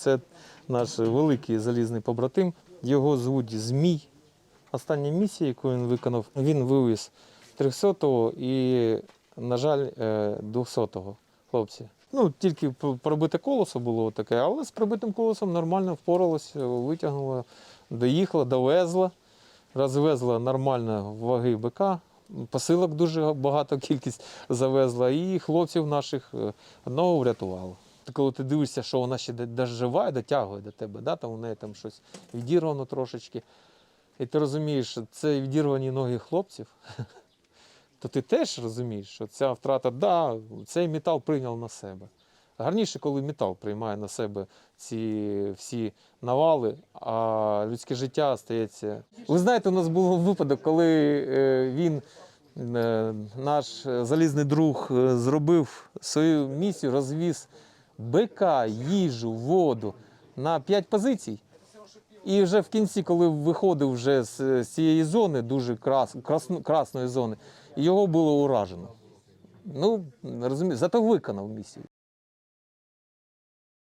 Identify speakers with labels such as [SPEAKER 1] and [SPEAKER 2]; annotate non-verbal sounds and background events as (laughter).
[SPEAKER 1] Це наш великий залізний побратим. Його звуть Змій. Остання місія, яку він виконав, він вивіз 300-го і, на жаль, е, 200-го хлопці. Ну, тільки пробите колесо було таке, але з пробитим колесом нормально впоралося, витягнула, доїхала, довезла, розвезла нормально ваги БК, посилок дуже багато кількість завезла, і хлопців наших е, одного врятувала. Коли ти дивишся, що вона ще доживає, дотягує до тебе, да? там у неї там щось відірвано трошечки. І ти розумієш, що це відірвані ноги хлопців, (laughs) то ти теж розумієш, що ця втрата, да, цей метал прийняв на себе. Гарніше, коли метал приймає на себе ці всі навали, а людське життя стається. Ви знаєте, у нас був випадок, коли е, він, е, наш залізний друг, е, зробив свою місію, розвіз бика, їжу, воду на 5 позицій. І вже в кінці, коли виходив вже з, цієї зони, дуже крас, крас, красної зони, його було уражено. Ну, розумієте, зато виконав місію.